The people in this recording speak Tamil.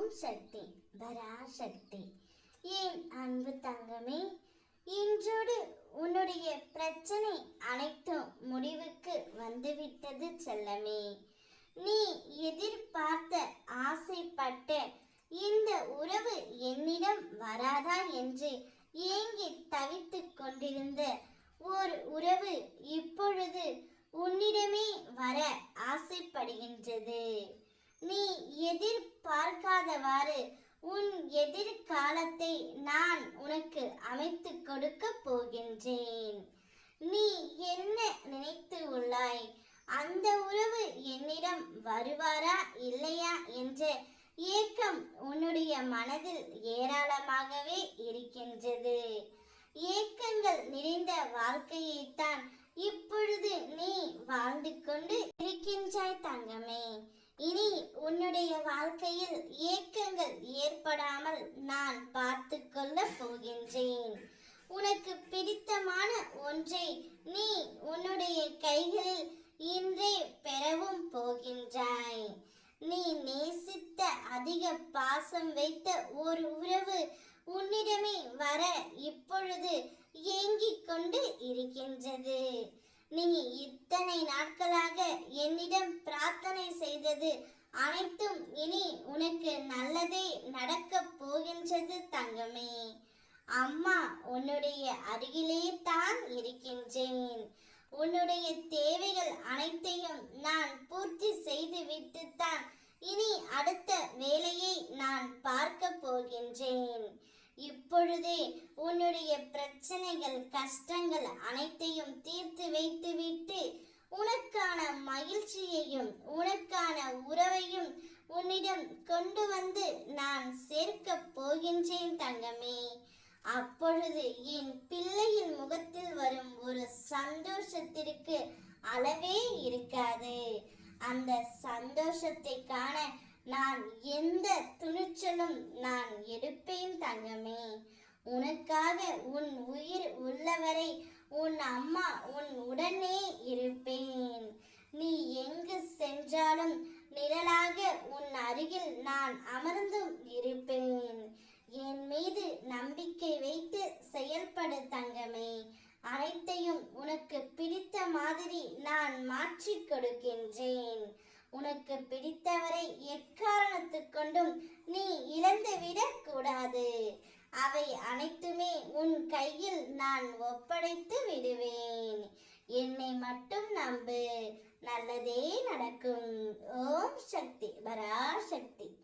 ஓம் சக்தி பராசக்தி. ஏன் அன்பு தங்கமே? இன்றோடு உன்னுடைய பிரச்சனை அனைத்தும் முடிவுக்கு வந்துவிட்டது செல்லமே. நீ எதிர்பார்த்த ஆசைப்பட்ட இந்த உறவு என்னிடம் வராதா என்று ஏங்கி தவித்துக் கொண்டிருந்த ஓர் உறவு இப்பொழுது உன்னிடமே வர ஆசைப்படுகின்றது. நீ எதிர்பார்க்காதவாறு உன் எதிர்காலத்தை நான் உனக்கு அமைத்து கொடுக்க போகின்றேன். நீ என்ன நினைத்து உள்ளாய்? அந்த உறவு என்னிடம் வருவாரா இல்லையா என்ற ஏக்கம் உன்னுடைய மனதில் ஏராளமாகவே இருக்கின்றது. ஏக்கங்கள் நிறைந்த வாழ்க்கையைத்தான் இப்பொழுது நீ வாழ்ந்து கொண்டு இருக்கின்ற தங்கமே இனி உன்னுடைய வாழ்க்கையில் ஏக்கங்கள் ஏற்படாமல் நான் பார்த்து கொள்ள போகின்றேன். உனக்கு பிடித்தமான ஒன்றை நீ உன்னுடைய கைகளில் இன்றே பெறவும் போகின்றாய். நீ நேசித்த அதிக பாசம் வைத்த ஒரு உறவு உன்னிடமே வர இப்பொழுது ஏங்கிக் கொண்டு இருக்கின்றது. நீ இத்தனை நாட்களாக என்னிடம் பிரார்த்தனை செய்தது அனைத்தும் இனி உனக்கு நல்லதே நடக்கப் போகின்றது தங்கமே. அம்மா உன்னுடைய அருகிலே தான் இருக்கின்றேன். உன்னுடைய தேவைகள் அனைத்தையும் நான் பூர்த்தி செய்து விட்டுத்தான் இனி அடுத்த வேலையை நான் பார்க்க போகின்றேன். இப்பொழுதே உன்னுடைய பிரச்சனைகள் கஷ்டங்கள் அனைத்தையும் தீர்த்து வைத்து உனக்கான மகிழ்ச்சியையும் உனக்கான உறவையும் உன்னிடம் கொண்டு வந்து நான் சேர்க்க போகின்றேன் தங்கமே. அப்பொழுது என் பிள்ளையின் முகத்தில் வரும் ஒரு சந்தோஷத்திற்கு அளவே இருக்காது. அந்த சந்தோஷத்தை காண நான் எந்த துணிச்சலும் நான் எடுப்பேன் தங்கமே. உனக்காக உன் உயிர் உள்ளவரை உன் அம்மா உன் உடனே இருப்பேன். நீ எங்கு சென்றாலும் நிழலாக உன் அருகில் நான் அமர்ந்தும் இருப்பேன். என் மீது நம்பிக்கை வைத்து செயல்படு தங்கமே. அனைத்தையும் உனக்கு பிடித்த மாதிரி நான் மாற்றிக் கொடுக்கின்றேன். உனக்கு பிடித்தவரை எக்காரணத்துக் கொண்டும் நீ இழந்து விடக் கூடாது அவை அனைத்துமே உன் கையில் நான் ஒப்படைத்து விடுவேன். என்னை மட்டும் நம்பு. நல்லதே நடக்கும். ஓம் சக்தி. பராசக்தி